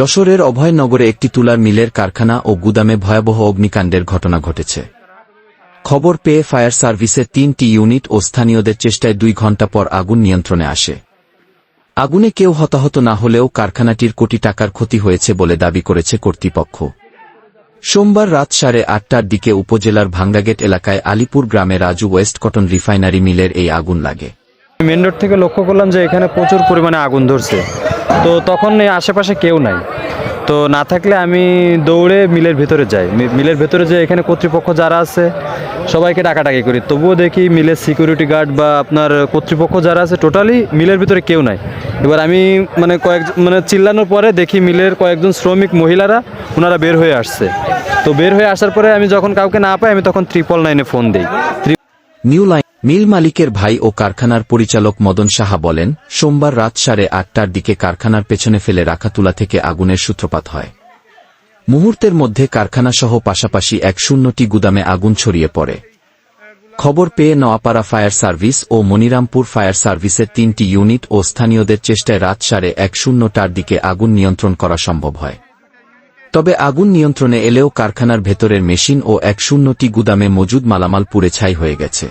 যশোরের অভয়নগরে একটি তুলার মিলের কারখানা ও গুদামে ভয়াবহ অগ্নিকাণ্ডের ঘটনা ঘটেছে। খবর পেয়ে ফায়ার সার্ভিসের তিনটি ইউনিট ও স্থানীয়দের চেষ্টায় দুই ঘণ্টা পর আগুন নিয়ন্ত্রণে আসে। আগুনে কেউ হতাহত না হলেও কারখানাটির কোটি টাকার ক্ষতি হয়েছে বলে দাবি করেছে কর্তৃপক্ষ। সোমবার রাত সাড়ে আটটার দিকে উপজেলার ভাঙ্গাগেট এলাকায় আলিপুর গ্রামে রাজু ওয়েস্ট কটন রিফাইনারি মিলের এই আগুন লাগে। মেন রোড থেকে লক্ষ্য করলাম যে এখানে প্রচুর পরিমাণে আগুন ধরছে। তো তখন আশেপাশে কেউ নাই। তো না থাকলে আমি দৌড়ে মিলের ভেতরে যাই। মিলের ভেতরে যে এখানে কর্তৃপক্ষ যারা আছে, সবাইকে ডাকাডাকি করি। তবুও দেখি মিলের সিকিউরিটি গার্ড বা আপনার কর্তৃপক্ষ যারা আছে টোটালি মিলের ভিতরে কেউ নাই। এবার আমি মানে কয়েক মানে চিল্লানোর পরে দেখি মিলের কয়েকজন শ্রমিক মহিলারা ওনারা বের হয়ে আসছে। তো বের হয়ে আসার পরে আমি যখন কাউকে না পাই, আমি তখন ত্রিপল নাইনে ফোন দিই। নিউ লাইন মিল মালিকের ভাই ও কারখানার পরিচালক মদন সাহা বলেন, সোমবার রাত সাড়ে আটটার দিকে কারখানার পেছনে ফেলে রাখা তুলা থেকে আগুনের সূত্রপাত হয়। মুহূর্তের মধ্যে কারখানাসহ পাশাপাশি এক শূন্যটি গুদামে আগুন ছড়িয়ে পড়ে। খবর পেয়ে নোয়াপাড়া ফায়ার সার্ভিস ও মনিরামপুর ফায়ার সার্ভিসের তিনটি ইউনিট ও স্থানীয়দের চেষ্টায় রাত সাড়ে এক শূন্যটার দিকে আগুন নিয়ন্ত্রণ করা সম্ভব হয়। তবে আগুন নিয়ন্ত্রণে এলেও কারখানার ভেতরের মেশিন ও এক শূন্যটি গুদামে মজুদ মালামাল পুড়ে ছাই হয়ে গেছে।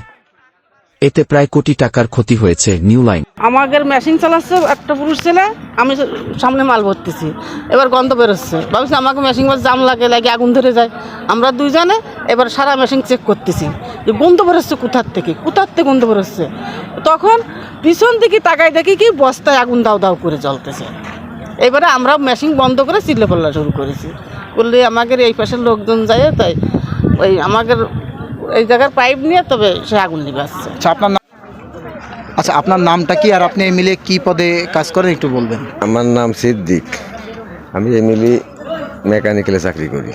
এতে প্রায় কোটি টাকার ক্ষতি হয়েছে নিউ লাইন। আমাদের মেশিন চালাচ্ছে একটা পুরুষ ছেলে, আমি সামনে মাল ভরতেছি। এবার গন্ধ বেরোচ্ছে। ভাবছি আমাকে মেশিন বাস জাম লাগে লাগে আগুন ধরে যায়। আমরা দুইজনে এবার সারা মেশিন চেক করতেছি। যে গন্ধ বেরোচ্ছে কোথার থেকে? কোথার থেকে গন্ধ বেরোচ্ছে? তখন পিছন দিকে তাকাই দেখি কি, বস্তায় আগুন দাও দাও করে জ্বলতেছে। এবারে আমরা মেশিন বন্ধ করে চিল্লে পাল্লা শুরু করেছি। করলে আমাদের এই পাশের লোকজন যায়, তাই ওই আমাদের এই জায়গার পাইপ নিয়ে তবে সে আগুন নিবে আসছে। আচ্ছা আপনার নাম আচ্ছা আপনার নামটা কি? আর আপনি মিলে কি পদে কাজ করেন একটু বলবেন। আমার নাম সিদ্দিক। আমি এমএলই মেকানিক্যালে চাকরি করি।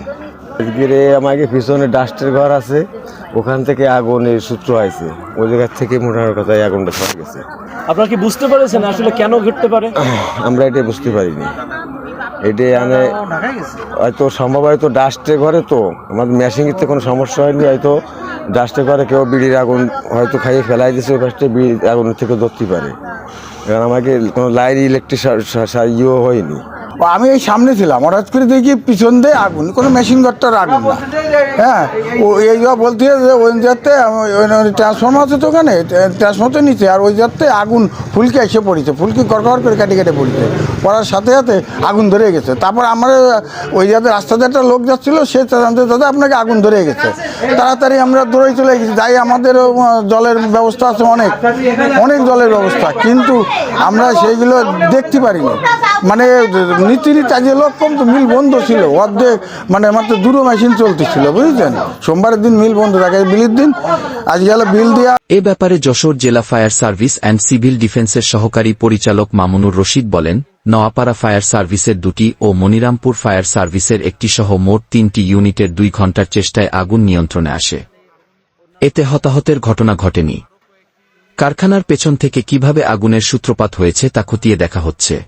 আজকের আমাকে পিছনে ডাস্টের ঘর আছে ওখান থেকে আগুনের সূত্র হয়েছে ওই জায়গার থেকে মোটার কথা আগুনটা ছড়ে গেছে। আপনারা কি বুঝতে পেরেছেন আসলে কেন ঘটতে পারে? আমরা এটা বুঝতে পারিনি। এটা মানে হয়তো সম্ভব হয়তো ডাস্টের ঘরে তো। আমাদের মেশিনের কোনো সমস্যা হয়নি, হয়তো ডাস্টের ঘরে কেউ বিড়ির আগুন হয়তো খাইয়ে ফেলাই দিয়েছে, ওই পাশটা বিড়ির আগুনের থেকে ধরতে পারে। কারণ আমাকে কোনো লাইন ইলেকট্রিক ইয়েও হয়নি। আমি এই সামনে ছিলাম, হঠাৎ করে দেখি পিছন দিয়ে আগুন, কোনো মেশিন ঘরটার আগুন না। হ্যাঁ ও এই বলতে যে ওই যাতে ট্রান্সফর্মার আছে তো ওখানে, ট্রান্সফর্মার নিচে, আর ওই যাতে আগুন ফুলকে এসে পড়েছে, ফুলকি গড় করে কেটে কেটে পড়েছে। পড়ার সাথে সাথে আগুন ধরে গেছে। তারপর আমার ওই যাতে রাস্তাতে একটা লোক যাচ্ছিল, সে জানতে দাদা আপনাকে আগুন ধরে গেছে। তাড়াতাড়ি আমরা দৌড়ে চলে গেছি। যাই, আমাদের জলের ব্যবস্থা আছে অনেক। অনেক জলের ব্যবস্থা, কিন্তু আমরা সেইগুলো দেখতে পারিনি। মানে নীতি নীতি লোক কম তো মিল বন্ধ ছিল। অর্ধেক মানে মাত্র দুটো মেশিন চলতেছিল, বুঝেছেন? সোমবারের দিন মিল বন্ধ থাকে। বিলির দিন, আজকে বিল দেওয়া এ ব্যাপারে যশোর জেলা ফায়ার সার্ভিস অ্যান্ড সিভিল ডিফেন্সের সহকারী পরিচালক মামুনুর রশিদ বলেন নোয়াপাড়া ফায়ার সার্ভিসের দুটি ও মনিরামপুর ফায়ার সার্ভিসের একটি সহ মোট তিনটি ইউনিটের দুই ঘণ্টার চেষ্টায় আগুন নিয়ন্ত্রণে আসে। এতে হতাহতের ঘটনা ঘটেনি। কারখানার পেছন থেকে কীভাবে আগুনের সূত্রপাত হয়েছে তা খতিয়ে দেখা হচ্ছে।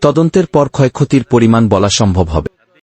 তদন্তের পর ক্ষয়ক্ষতির পরিমাণ বলা সম্ভব হবে।